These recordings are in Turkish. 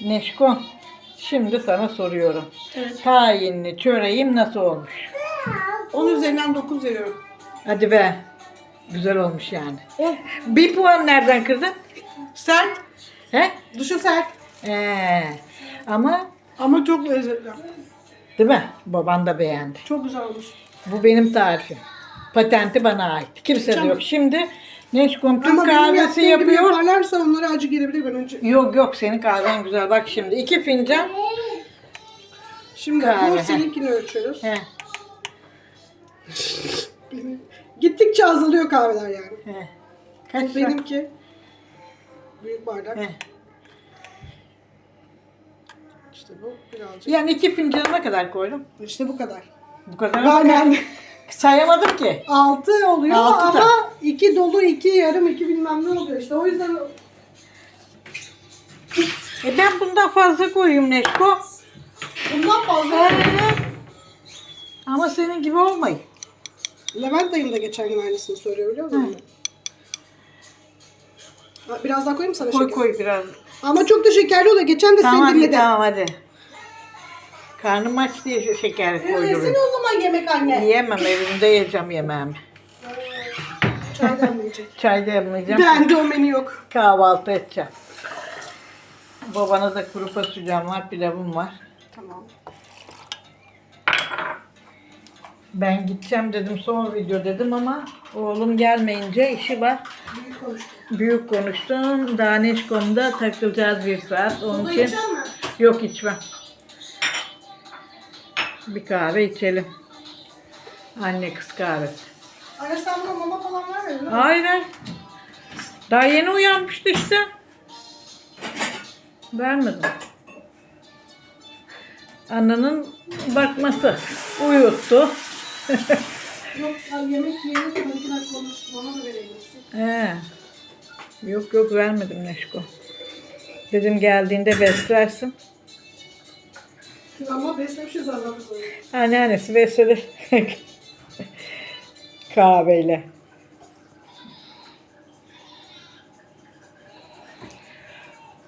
Neşko, şimdi sana soruyorum. Evet. Tayinli çöreğim nasıl olmuş? 10 üzerinden 9 veriyorum. Hadi be. Güzel olmuş yani. Bir puan nereden kırdın? Sert. He? Dışı sert. Ee, ama Ama çok lezzetli. değil mi? Baban da beğendi. Çok güzel olmuş. Bu benim tarifim. Patenti bana ait. Kimse de yok. Şimdi Neşkom Türk Ama benim kahvesi yaptığım gibi yapıyor. yaparlarsa onlara acı gelebilir ben önce. Yok yok senin kahven güzel. Bak şimdi iki fincan. Şimdi Kahve, bu he. seninkini ölçüyoruz. He, Benim- Gittikçe azalıyor kahveler yani. he. Kaç Benimki büyük bardak. He. İşte bu birazcık. Yani iki fincana kadar koydum? İşte bu kadar. Bu kadar. Yani Sayamadım ki. 6 oluyor Altı da. ama 2 dolu, 2 yarım, 2 bilmem ne oluyor işte. O yüzden E ben bundan fazla koyayım Neşko. bundan fazla. Ama senin gibi olmayın. Levent dayım da geçen gün aynısını söylüyor biliyor musun? Ha, Biraz daha koyayım mı sana Koy şeker? koy biraz. Ama çok da şekerli oluyor. Geçen de Tamam seni hadi dinledim. tamam hadi. Karnım aç diye şu şeker Yesene koyuyorum. o zaman yemek anne. Yiyemem evimde yiyeceğim yemeğimi. Çay demleyecek. Çay da yapmayacağım. Bende o menü yok. Kahvaltı edeceğim. Babana da kuru fasulyem var, pilavım var. Tamam. Ben gideceğim dedim son video dedim ama oğlum gelmeyince işi var. Büyük konuştum. Büyük konuştum. Daha Neşkom'da takılacağız bir saat. Onun Soda için içer mi? yok içmem. Bir kahve içelim. Anne kız kahvesi. Anne sen buna mama falan vermedin mi? Hayır. hayır. Daha yeni uyanmıştı işte. Vermedim. Ananın bakması. Uyuttu. Yok ya yemek yiyelim. İki dakika konuş. Mama da vereyim. He. Yok yok vermedim Neşko. Dedim geldiğinde beslersin. Ama beslemişiz sonra. Anneannesi besledi. Kahveyle.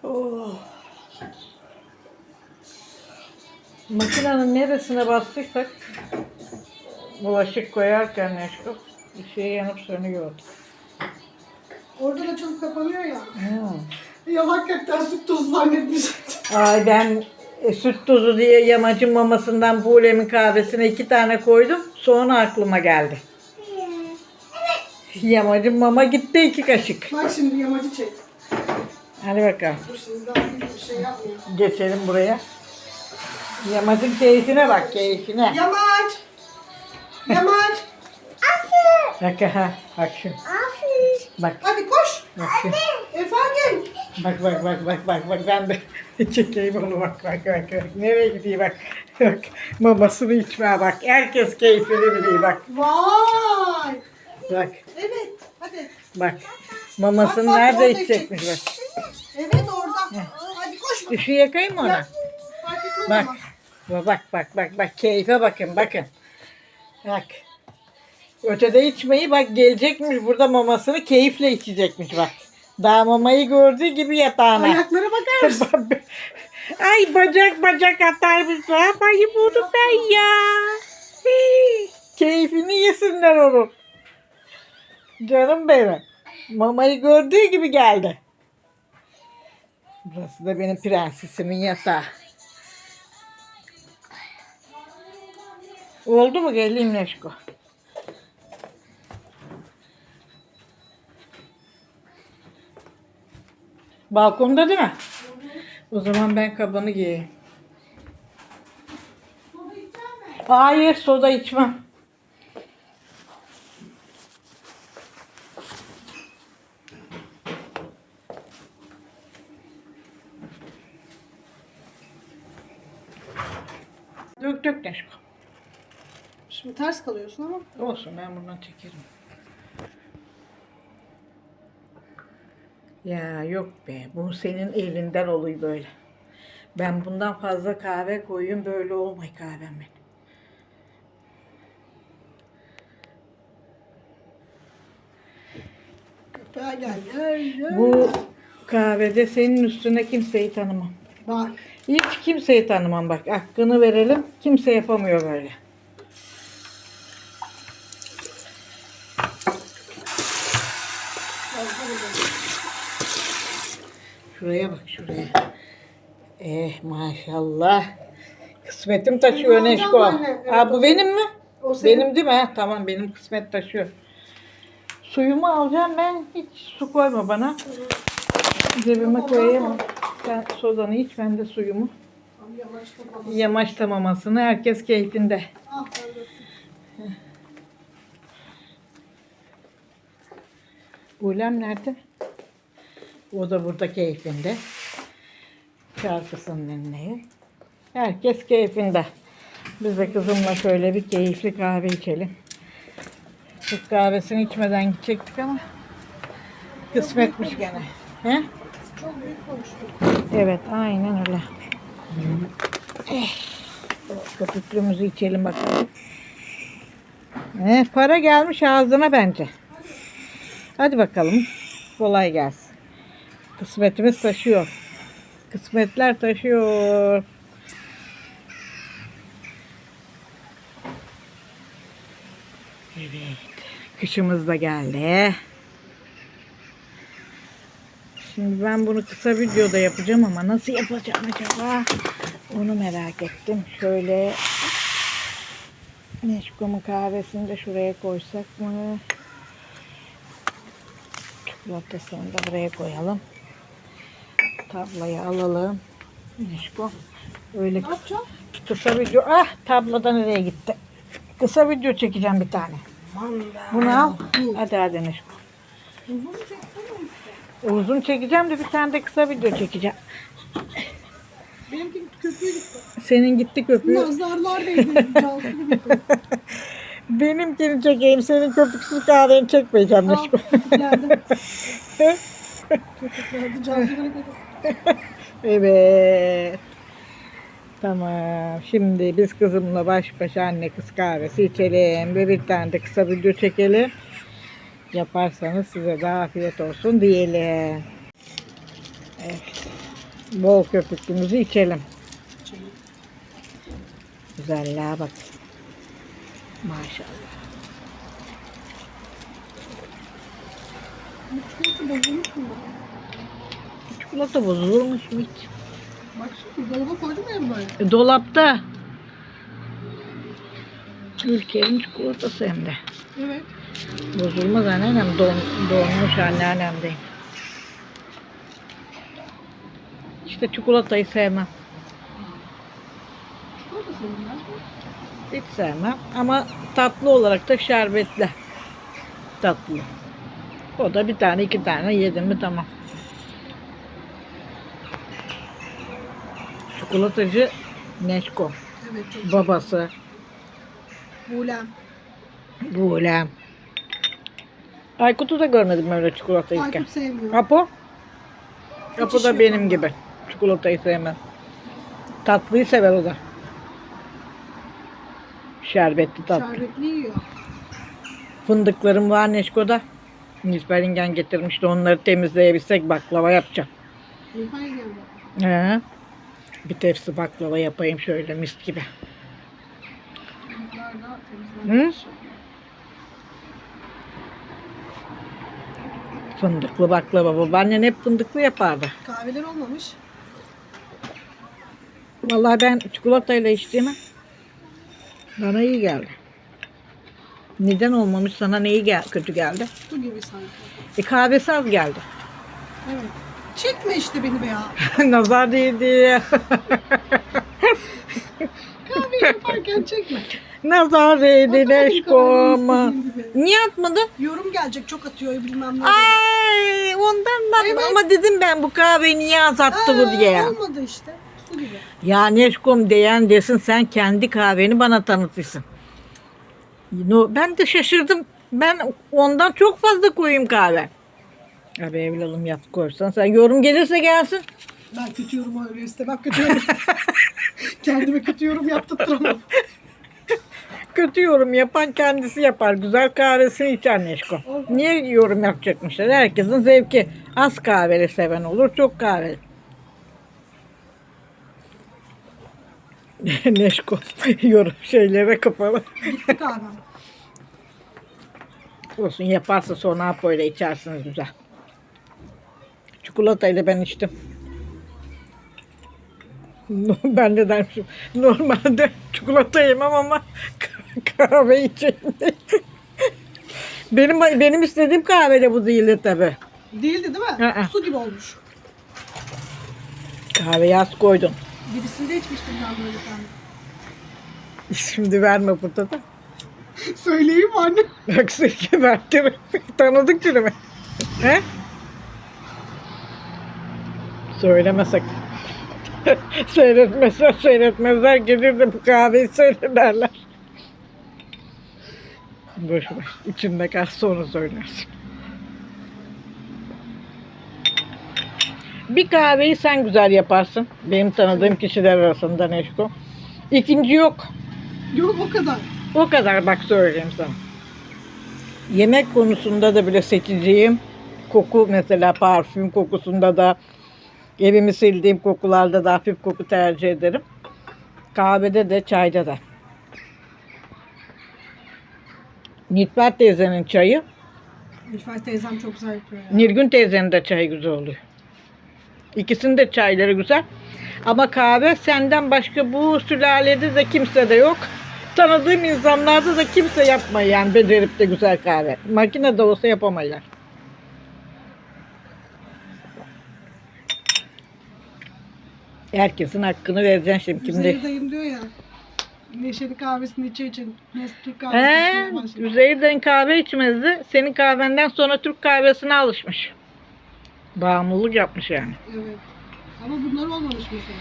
Oh. Makinenin neresine bastıysak bulaşık koyarken Neşko bir şey yanıp sönüyordu. Orada da çabuk kapanıyor ya. Hmm. Ya hakikaten süt tozu zannetmiş. Ay ben e, süt tozu diye yamacın mamasından buğulemin kahvesine iki tane koydum. Sonra aklıma geldi. Yamacın mama gitti iki kaşık. Bak şimdi yamacı çek. Hadi bakalım. Dur şimdi daha bir şey yapmıyor. Geçelim buraya. Yamacın keyfine bak keyfine. Yamaç! Yamaç! Bak ha, bak şu. Bak, Hadi koş! bak şu. Efendim? Bak bak bak bak bak bak ben de çekeyim onu bak bak bak bak. Nereye gidiyor bak. Bak mamasını içmeye bak. Herkes keyfini biliyor bak. Vay! Bak Evet, hadi. bak. Mamasını Bak, bak, nerede orada içecekmiş bak. Evet orada. Hadi koş. Işığı yakayım mı ona? Fark etmez Bak. ama. Bak bak bak bak keyfe bakın bakın. Bak. Ötede içmeyi bak gelecekmiş burada mamasını keyifle içecekmiş bak. Daha mamayı gördüğü gibi yatağına. Ayaklara bakar mısın? Ay bacak bacak atarmış. Yapayım bunu ben ya? Hii, Keyfini yesinler onun. Canım benim. Mamayı gördüğü gibi geldi. Burası da benim prensesimin yatağı. Oldu mu geleyim Neşko? Balkonda değil mi? O zaman ben kabanı giyeyim. Hayır soda içmem. Dök dök Neşko. Şimdi ters kalıyorsun ama. Olsun ben buradan çekerim. Ya yok be bu senin elinden oluyor böyle. Ben bundan fazla kahve koyayım böyle olmay kahvem benim. Bu kahvede senin üstüne kimseyi tanımam. Bak. Hiç kimseyi tanımam bak. Hakkını verelim. Kimse yapamıyor böyle. Şuraya bak şuraya. Eh maşallah. Kısmetim taşıyor Neşko. Ha bu benim mi? Benim değil mi? Ha, tamam benim kısmet taşıyor. Suyumu alacağım ben. Hiç su koyma bana. Cebime koyayım. Sen sodanı iç ben de suyumu. Bakalım. Yamaçlamamasını herkes keyfinde. Ah ben. Bulem nerede? O da burada keyfinde. Şarkısını dinliyor. Herkes keyfinde. Biz de kızımla şöyle bir keyifli kahve içelim. Türk kahvesini içmeden gidecektik ama kısmetmiş gene. He? Çok büyük konuştum. Evet aynen öyle. Eh, içelim bakalım. Eh, para gelmiş ağzına bence. Hadi bakalım. Kolay gelsin. Kısmetimiz taşıyor. Kısmetler taşıyor. Evet. Kışımız da geldi. Şimdi ben bunu kısa videoda yapacağım ama nasıl yapacağım acaba? Onu merak ettim. Şöyle Neşko'mun kahvesini de şuraya koysak mı? Çikolatasını da buraya koyalım. Tablayı alalım. Neşko. Öyle kısa video. Ah tabloda nereye gitti? Kısa video çekeceğim bir tane. Bunu al. Hadi hadi Neşko. Uzun çekeceğim de bir tane de kısa video çekeceğim. Benimki köpüğü gitti. Senin gitti köpüğü. Nazarlar değdi. Benimkini çekeyim. Senin köpüksüz kahveni çekmeyeceğim Al. Neşko. Köpüklerde. Köpüklerde. Evet. Tamam. Şimdi biz kızımla baş başa anne kız kahvesi içelim ve bir tane de kısa video çekelim. Yaparsanız size de afiyet olsun diyelim. Evet. Bol köpüklümüzü içelim. Güzelliğe bak. Maşallah. Çikolata bozulmuş mu? Çikolata bozulurmuş mu hiç? Bak şimdi dolaba koydum ya böyle. E, Dolapta. Ülkenin çikolatası hem de. Evet. Bozulmaz anneannem. Don, donmuş anneannemdeyim. İşte çikolatayı sevmem. Çikolata senin Hiç sevmem. Ama tatlı olarak da şerbetli. Tatlı. O da bir tane iki tane yedim mi tamam. Çikolatacı Neşko. Evet çok. Babası. Bulem. Buğlem. Aykut'u da görmedim öyle çikolata yerken. Aykut sevmiyor. Apo? Apo da işi benim yok gibi. Çikolatayı sevmez. Tatlıyı sever o da. Şerbetli tatlı. Şerbetli yiyor. Fındıklarım var Neşko'da. Nisberingen getirmişti. Onları temizleyebilsek baklava yapacağım. Nilüfer geldi. He. Bir tepsi baklava yapayım şöyle mis gibi. Temizlenmiş. Fındıklı baklava. Babaannen hep fındıklı yapardı. Kahveler olmamış. Vallahi ben çikolatayla içtiğime bana iyi geldi. Neden olmamış sana neyi gel kötü geldi? Su gibi sanki. E kahvesi az geldi. Evet. Çekme işte beni be ya. Nazar değdi. Kahve yaparken çekme. Nazar değdi gibi. Niye atmadın? Yorum gelecek çok atıyor bilmem ne. Ay ondan da Evet. ama dedim ben bu kahveyi niye az attı Aa, bu diye. Olmadı işte. Su gibi. Ya Neşkom diyen desin sen kendi kahveni bana tanıtırsın. No, ben de şaşırdım. Ben ondan çok fazla koyayım kahve. Abi evladım yap koysan sen yorum gelirse gelsin. Ben kötü yorum öyle istemem kötü yorum. Kendime kötü yorum yaptırtamam. Kötü yorum yapan kendisi yapar. Güzel kahvesini içer Neşko. Niye yorum yapacakmışlar? Herkesin zevki. Az kahveli seven olur, çok kahveli. Neşko yorum şeylere kapalı. Gitti kahvem. Olsun yaparsa sonra apoyla içersiniz güzel. Çikolatayla ben içtim. Ben de dermişim. Normalde çikolata yemem ama kahve içeyim benim, benim istediğim kahve de bu değildi tabi. Değildi değil mi? Hı hı. Su gibi olmuş. Kahveyi az koydun. Birisinde içmiştim ben böyle tane. Şimdi verme burada da. Söyleyeyim anne? Aksi gebertirim. Tanıdık mi? He? Söylemesek. Seyretmezler seyretmezler gelir de bu kahveyi seyrederler. Boş ver. İçinde kalsın onu söylersin. Bir kahveyi sen güzel yaparsın. Benim tanıdığım kişiler arasında Neşko. İkinci yok. Yok o kadar. O kadar bak söyleyeyim sana. Yemek konusunda da bile seçeceğim. Koku mesela parfüm kokusunda da evimi sildiğim kokularda da hafif koku tercih ederim. Kahvede de çayda da. Nilüfer teyzenin çayı, Nilüfer teyzem çok güzel yapıyor ya. Nilgün teyzenin de çayı güzel oluyor. İkisinin de çayları güzel. Ama kahve senden başka bu sülalede de kimse de yok. Tanıdığım insanlarda da kimse yapmıyor yani becerip de güzel kahve. Makine de olsa yapamaylar. Herkesin hakkını vereceksin şimdi. Şimdi. dayım diyor ya. Neşeli kahvesini içe için Türk kahvesi He, içmeye başladı. Üzeyir'den kahve içmezdi. Senin kahvenden sonra Türk kahvesine alışmış. Bağımlılık yapmış yani. Evet. Ama bunlar olmamış mesela.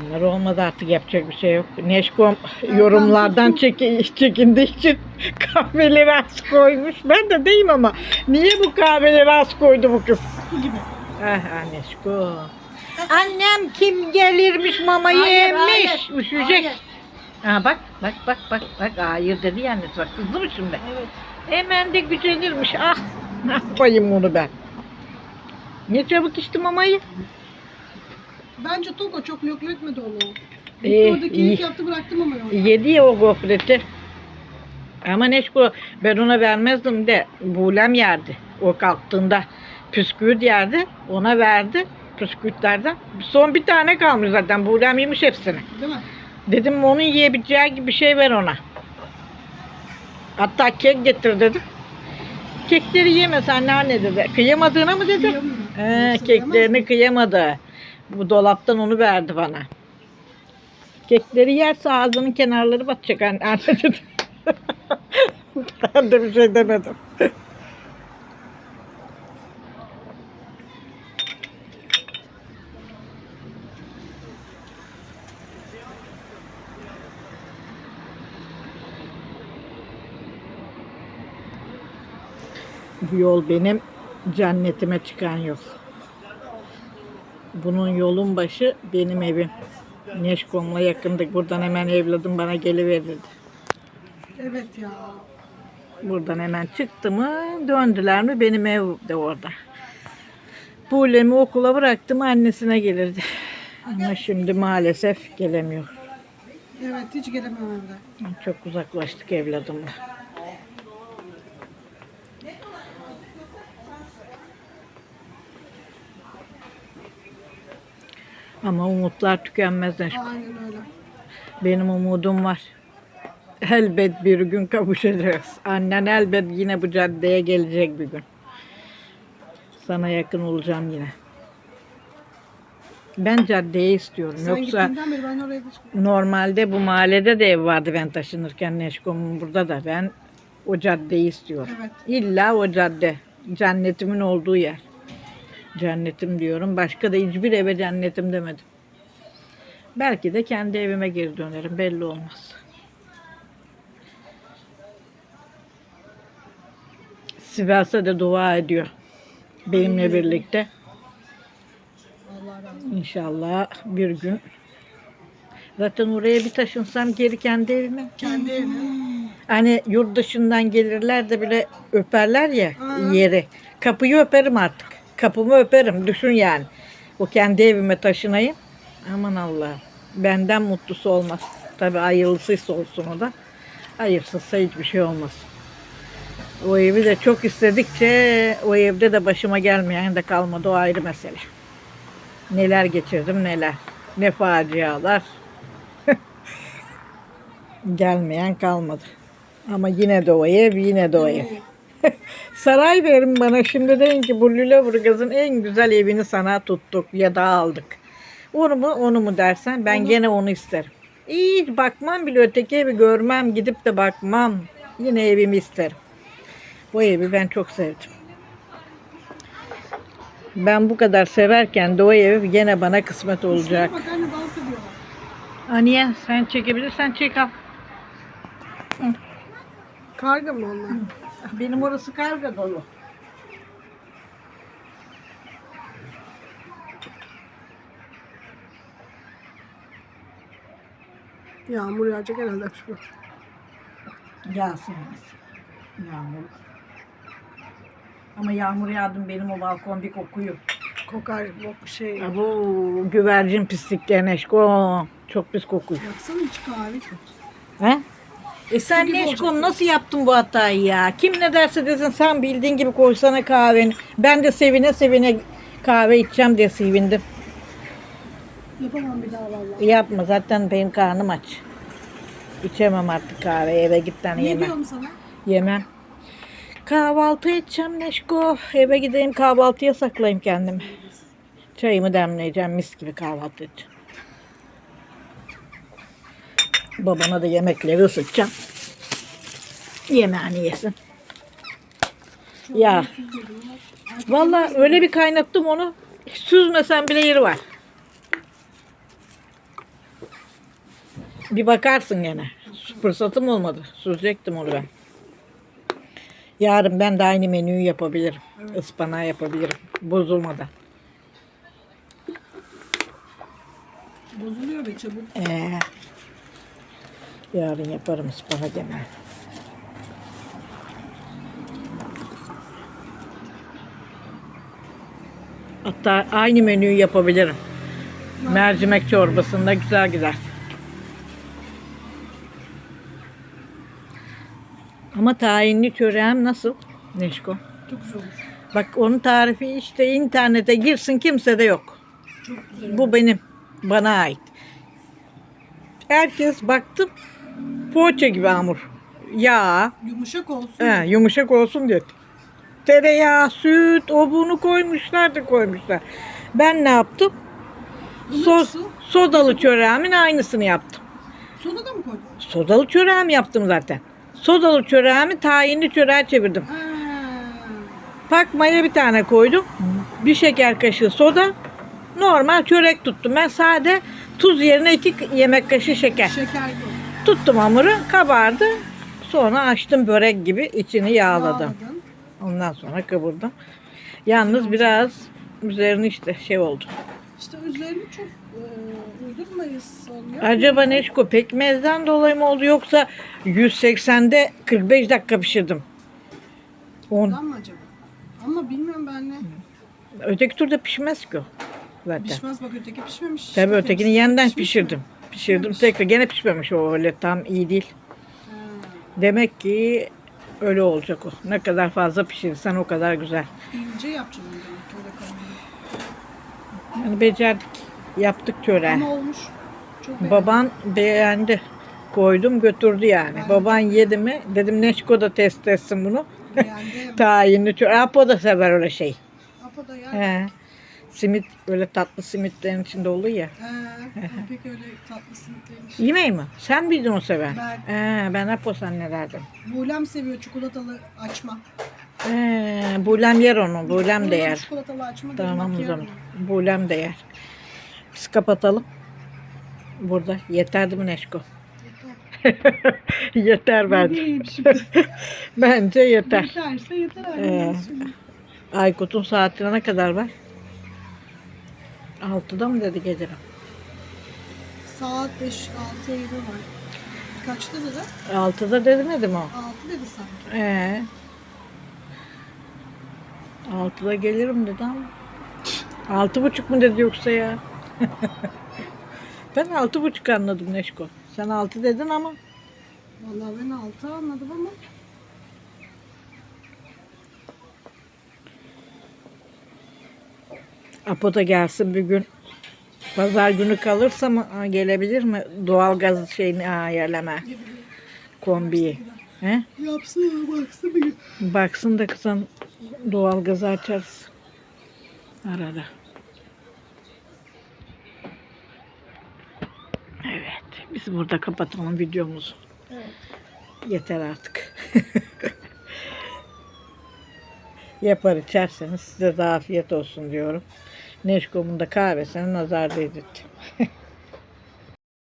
Bunlar olmadı artık yapacak bir şey yok. Neşkom yorumlardan çeki, çekindiği için kahveleri az koymuş. Ben de deyim ama niye bu kahveleri az koydu bu kız? Gibi. Ah ah Neşko. Annem kim gelirmiş mama Hayır, yemiş. hayır, Üşüyecek. hayır. Ha bak bak bak bak bak hayır dedi yani bak kızdı mı şimdi? Evet. Hemen de gücenirmiş. Ah ne yapayım onu ben. Ne çabuk içtim mamayı. Bence Togo çok lök etmedi onu. İyi, Orada keyif yaptı bıraktım ama yok. Yedi ya o gofreti. Ama Neşko ben ona vermezdim de Bulem yerdi. O kalktığında püsküvit yerdi. Ona verdi püsküvitlerden. Son bir tane kalmış zaten. Bulem yemiş hepsini. Değil mi? Dedim onun yiyebileceği gibi bir şey ver ona. Hatta kek getir dedim. Kekleri yemez anneanne dedi. Kıyamadığına mı dedi? Yoksa keklerini kıyamadı. Bu dolaptan onu verdi bana. Kekleri yerse ağzının kenarları batacak anne, anne dedi. ben de bir şey demedim. Bu yol benim cennetime çıkan yol. Bunun yolun başı benim evim. Neşkom'la yakındık. Buradan hemen evladım bana geliverirdi. Evet ya. Buradan hemen çıktı mı döndüler mi benim ev de orada. Buğlemi okula bıraktım annesine gelirdi. Ama şimdi maalesef gelemiyor. Evet hiç gelemem evde. Çok uzaklaştık evladımla. Ama umutlar tükenmez Neşko. Aynen öyle. Benim umudum var. Elbet bir gün kavuşacağız. Annen elbet yine bu caddeye gelecek bir gün. Sana yakın olacağım yine. Ben caddeyi istiyorum. Sen Yoksa gittiğinden beri ben oraya normalde bu mahallede de ev vardı ben taşınırken Neşkom'un burada da. Ben o caddeyi istiyorum. Evet. İlla o cadde. Cennetimin olduğu yer. Cennetim diyorum. Başka da hiçbir eve cennetim demedim. Belki de kendi evime geri dönerim. Belli olmaz. Sivas'a da dua ediyor. Benimle birlikte. İnşallah bir gün. Zaten oraya bir taşınsam geri kendi evime. Kendi evine. Hani yurt dışından gelirler de bile öperler ya yeri. Kapıyı öperim artık. Kapımı öperim. Düşün yani. O kendi evime taşınayım. Aman Allah. Benden mutlusu olmaz. Tabii hayırlısıysa olsun o da. Hayırsızsa hiçbir şey olmaz. O evi de çok istedikçe o evde de başıma gelmeyen de kalmadı. O ayrı mesele. Neler geçirdim neler. Ne facialar. Gelmeyen kalmadı. Ama yine de o ev, yine de o ev. Saray verin bana şimdi deyin ki bu Lüleburgaz'ın en güzel evini sana tuttuk ya da aldık. Onu mu onu mu dersen ben Onu- gene onu isterim. Hiç bakmam bile öteki evi görmem gidip de bakmam. Yine evimi isterim. Bu evi ben çok sevdim. Ben bu kadar severken de o ev gene bana kısmet olacak. Aniye sen çekebilirsen çek al. Karga mı onlar? Benim orası karga dolu. Yağmur yağacak herhalde şu. Yağsın Yağmur. Ama yağmur yağdım benim o balkon bir kokuyor. Kokar bok şey. Bu güvercin pisliklerine eşko. Çok pis kokuyor. Baksana hiç kahve çok. He? E sen olacak. nasıl yaptın bu hatayı ya? Kim ne derse desin sen bildiğin gibi koysana kahveni. Ben de sevine sevine kahve içeceğim diye sevindim. Yapamam bir daha vallahi. Yapma zaten benim karnım aç. İçemem artık kahve eve gitten Ne yemem. diyorum sana? Yemem. Kahvaltı edeceğim Neşko. Eve gideyim kahvaltıya saklayayım kendimi. Çayımı demleyeceğim mis gibi kahvaltı edeceğim. Babana da yemekleri ısıtacağım. Yemeğini yesin. Ya. Vallahi öyle bir kaynattım onu. Süzmesen bile yeri var. Bir bakarsın gene. Fırsatım olmadı. Süzecektim onu ben. Yarın ben de aynı menüyü yapabilirim. Ispanağı yapabilirim. Bozulmadan. Bozuluyor be çabuk. Ee, yarın yaparım ıspanak yemeği. Hatta aynı menüyü yapabilirim. Mercimek çorbasında güzel gider. Ama tahinli çöreğim nasıl? Neşko. Çok güzel. Bak onun tarifi işte internete girsin kimse de yok. Çok güzel. Bu benim. Bana ait. Herkes baktım. Poğaça gibi hamur. Yağ. Yumuşak olsun. He, yumuşak olsun diyor. Tereyağı, süt, o bunu koymuşlar da koymuşlar. Ben ne yaptım? Sos, nasıl? sodalı çöreğimin aynısını yaptım. Soda da mı koydun? Sodalı çöreğim yaptım zaten. Sodalı çöreğimi tahinli çöreğe çevirdim. Ha. Pakmaya bir tane koydum. Bir şeker kaşığı soda. Normal çörek tuttum. Ben sade tuz yerine iki yemek kaşığı şeker. Şeker. Tuttum hamuru kabardı. Sonra açtım börek gibi içini yağladım. Yağladın. Ondan sonra kıvırdım. Yalnız biraz üzerine işte şey oldu. İşte üzerini çok e, uydurmayız oluyor. Acaba Neşko pekmezden dolayı mı oldu yoksa 180'de 45 dakika pişirdim. On, Ondan mı acaba? Ama bilmiyorum ben ne. öteki turda pişmez ki o zaten. Pişmez bak öteki pişmemiş. Tabii ötekini yeniden pişirdim. Pişirdim tekrar gene pişmemiş o öyle tam iyi değil. Ha. Demek ki öyle olacak o. Ne kadar fazla pişirirsen o kadar güzel. İnce yapacağım demek ki öyle kalın. Yani becerdik. Yaptık çöreği. Ama olmuş. Çok beğendim. Baban beğendi. Koydum götürdü yani. Ben Baban yedi mi? Dedim Neşko da test etsin bunu. beğendim. Tayinli çörek. Apo da sever öyle şey. Apo da ya. He. Simit öyle tatlı simitlerin içinde oluyor ya. He, o pek öyle tatlı simitliymiş. Yemeği mi? Sen miydin o seven? Ben. He, ben Apo zannederdim. Buğlem seviyor çikolatalı açma. He, Bulem yer onu. Bulem de yer. Çikolatalı açma. Tamam o zaman. Bulem de yer. Biz kapatalım. Burada. Yeter değil mi Neşko? yeter. bence. Bence yeter. Yeterse yeter. Ee. Aykut'un saatine ne kadar var? Altıda mı dedi gece? Saat 5 6 gibi var. Kaçta dedi? Altıda demedi mi o? 6 dedi sanki. Ee, altıda gelirim dedi ama. Altı buçuk mu dedi yoksa ya? Ben altı buçuk anladım Neşko. Sen altı dedin ama. Vallahi ben altı anladım ama. Apo da gelsin bir gün. Pazar günü kalırsa mı gelebilir mi? Doğalgaz şeyini ayarlama. Kombiyi. He? Yapsın baksın bir gün. Baksın da kızın doğalgazı açarız. Arada. Evet. Biz burada kapatalım videomuzu. Evet. Yeter artık. Yapar içerseniz size de afiyet olsun diyorum. Neşkom'un da kahvesine nazar değdirdi.